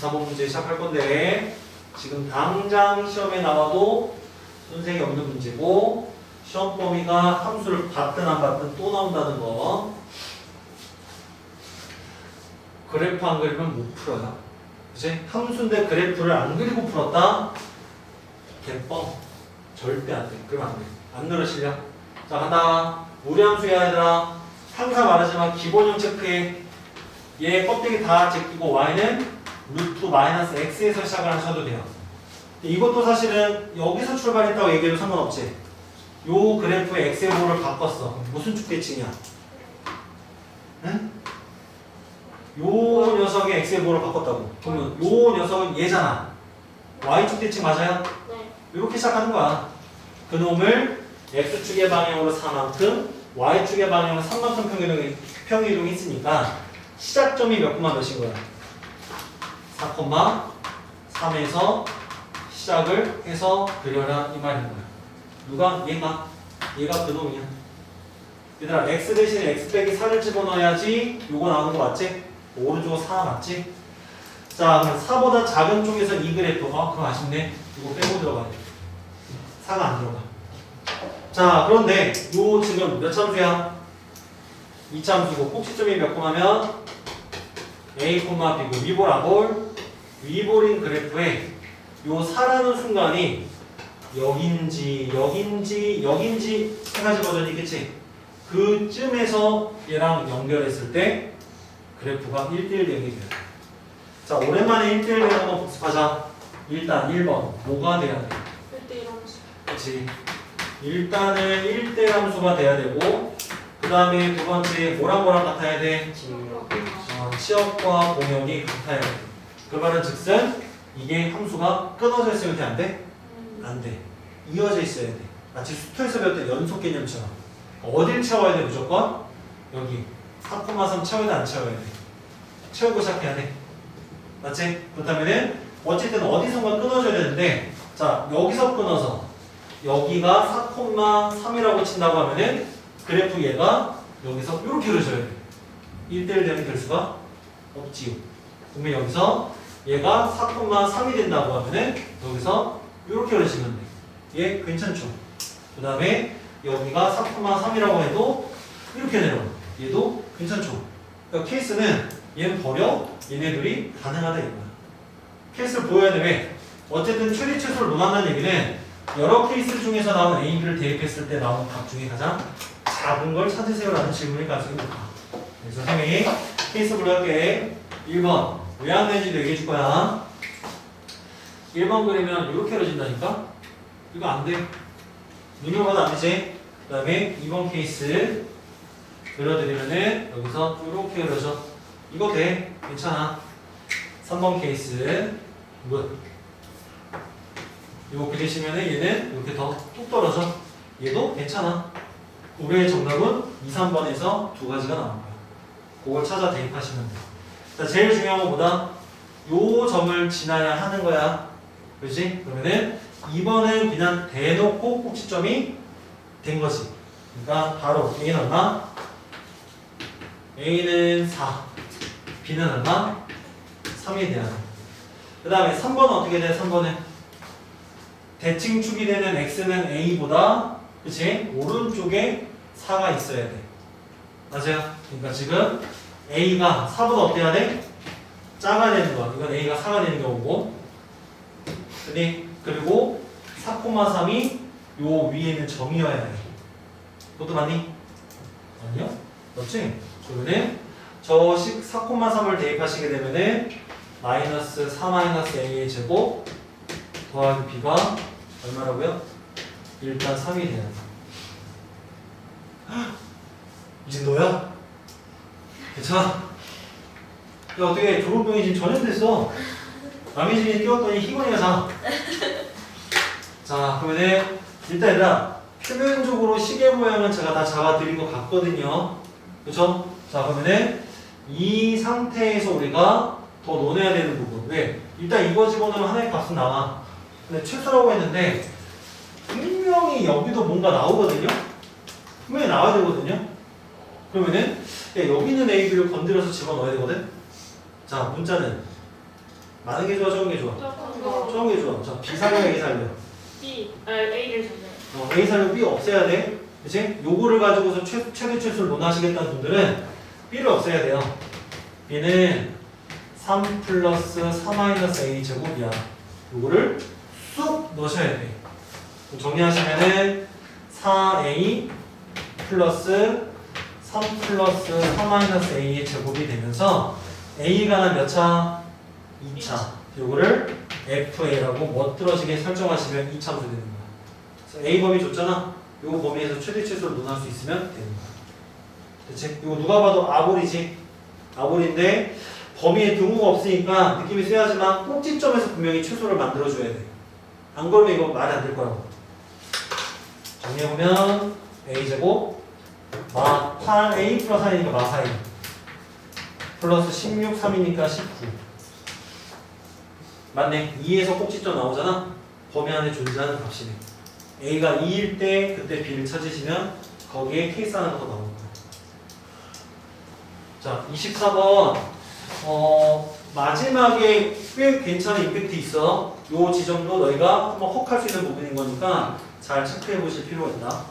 24번 문제 시작할 건데 지금 당장 시험에 나와도 손색이 없는 문제고 시험 범위가 함수를 받든 안 받든 또 나온다는 거 그래프 안 그리면 못 풀어요 그치? 함수인데 그래프를 안 그리고 풀었다? 개뻥 절대 안 돼. 그러면 안 돼. 안 늘어실려? 자 간다. 우리 함수야 얘들아. 항상 말하지만 기본형 체크해. 얘 껍데기 다 제끼고 y는 루트 마이너스 x에서 시작을 하셔도 돼요. 이것도 사실은 여기서 출발했다고 얘기해도 상관없지. 요 그래프의 x의 보를 바꿨어. 무슨 축대칭이야? 응? 요 녀석의 x의 보를 바꿨다고. 그러면 요 녀석은 얘잖아. y축 대칭 맞아요? 네. 이렇게 시작하는 거야. 그놈을 x축의 방향으로 4만큼, y축의 방향으로 3만큼 평이동, 평이동했으니까 시작점이 몇 콤마 몇인 거야? 4,3에서 시작을 해서 그려라 이 거야. 누가? 얘가. 얘가 그놈이야. 얘들아 x 대신에 x 빼기 4를 집어넣어야지 요거 나오는 거 맞지? 오른쪽은 4 맞지? 자 그럼 4보다 작은 쪽에서 이 그래프 아 그거 아쉽네 이거 빼고 들어가야 돼 4가 안 들어가 자 그런데 요 지금 몇 참수야? 2참수고 꼭지점이 몇 콤마면 A, B고 위볼 아볼 위볼인 그래프에 요 4라는 순간이 여긴지 여긴지 여긴지 세 가지 버전이 있겠지 그쯤에서 얘랑 연결했을 때 그래프가 1대1 되게 돼요 자 오랜만에 1대1 되는 거 복습하자 일단 1번 뭐가 돼야 돼? 그때 이러면서. 그렇지 일단은 1대 함수가 돼야 되고 그 다음에 두 번째 뭐랑 뭐랑 같아야 돼? 어, 치역과 공역이 같아야 돼. 그 말은 즉슨 이게 함수가 끊어져 있으면 돼? 안 돼? 안 돼. 이어져 있어야 돼. 마치 수투에서 배웠던 연속 개념처럼. 어딜 채워야 돼 무조건? 여기 4,3 채워야 돼? 안 채워야 돼? 채우고 시작해야 돼. 맞지? 그렇다면은 어쨌든 어디선가 끊어져야 되는데 자 여기서 끊어서 여기가 4,3이라고 친다고 하면은 그래프 얘가 여기서 이렇게 그려져야 돼. 1대1 되면 될 수가 없지요. 그러면 여기서 얘가 4,3이 된다고 하면은 여기서 이렇게 그려지면 돼. 얘 괜찮죠? 그 다음에 여기가 4,3이라고 해도 이렇게 내려와. 얘도 괜찮죠? 그러니까 케이스는 얘는 버려, 얘네들이 가능하다 이거야. 케이스를 보여야 돼. 왜? 어쨌든 최대 최소를 논한다는 얘기는 여러 케이스 중에서 나온 A, B를 대입했을 때 나온 값 중에 가장 작은 걸 찾으세요라는 질문이 가지고 있다. 그래서 선생님이 케이스 불러할게. 1번 왜 안 되는지도 얘기해 줄 거야. 1번 그리면 이렇게 그려진다니까? 이거 안 돼. 눈으로 봐도 안 되지? 그 다음에 2번 케이스 그려드리면은 여기서 이렇게 그려져. 이거 돼. 괜찮아. 3번 케이스 뭐야? 이거 그리시면은 얘는 이렇게 더 뚝 떨어져. 얘도 괜찮아. 우리의 정답은 2, 3번에서 두 가지가 나온 거야. 그걸 찾아 대입하시면 돼. 자, 제일 중요한 건 뭐다? 요 점을 지나야 하는 거야. 그렇지? 그러면은 2번은 그냥 대놓고 꼭지점이 된 거지. 그러니까 바로 A는 얼마? A는 4. B는 얼마? 3에 대한. 그 다음에 3번은 어떻게 돼? 3번은 대칭축이 되는 X는 A보다 그치? 오른쪽에 4가 있어야 돼. 맞아요? 그러니까 지금 A가 4보다 어때야 돼? 작아야 되는 거야. 이건 A가 4가 되는 경우고. 근데 그리고 4,3이 요 위에는 점이어야 돼. 그것도 맞니? 아니요? 맞지? 그러면은 저 4,3을 대입하시게 되면은 마이너스 4 마이너스 A의 제곱 더하기 B가 얼마라고요? 일단 3이 돼야 돼. 이제 너야? 괜찮아? 야 어떻게 졸업병이 지금 전염됐어? 집에 끼웠더니 희건이가 자. 자 그러면은 일단 얘들아 표면적으로 시계 모양은 제가 다 잡아드린 것 같거든요. 그쵸? 자 그러면은 이 상태에서 우리가 더 논해야 되는 부분. 왜? 일단 이거 집어넣으면 하나의 값은 나와. 근데 최소라고 했는데 분명히 여기도 뭔가 나오거든요. 분명히 나와야 되거든요. 그러면은 야, 여기 있는 A, B를 건드려서 집어넣어야 되거든. 자 문자는 많은 게 좋아, 적은 게 좋아? 조금 더 적은 게 좋아. 자, B 살려, A 살려. B, 아 A를 줬네. 어, A 살려 B 없애야 돼. 그치? 요거를 가지고서 최, 최대 최소를 논하시겠다는 분들은 B를 없애야 돼요. B는 3 플러스 4 마이너스 A 제곱이야. 요거를 쑥 넣으셔야 돼. 정리하시면은 4A 플러스 3 플러스 4 마이너스 A의 제곱이 되면서 A가 난몇 차? 2차. 요거를 FA라고 멋들어지게 설정하시면 2참수 되는 거야. 그래서 A 범위 줬잖아. 요 범위에서 최대 최소를 논할 수 있으면 되는 거야. 그치? 이거 누가 봐도 아볼이지? 아볼인데 범위에 등호가 없으니까 느낌이 쎄하지만 꼭지점에서 분명히 최소를 만들어줘야 돼. 안 그러면 이거 말이 안 될 거라고. 정리해보면 A제곱 마 8A 플러스 1이니까 마 4A 플러스 16, 3이니까 19 맞네. 2에서 꼭지점 나오잖아. 범위 안에 존재하는 값이네. A가 2일 때 그때 B를 찾으시면 거기에 케이스 하나 더 나오는 거야. 자, 24번. 어, 마지막에 꽤 괜찮은 임팩트 있어. 요 지점도 너희가 한번 혹할 수 있는 부분인 거니까 잘 체크해 보실 필요가 있다.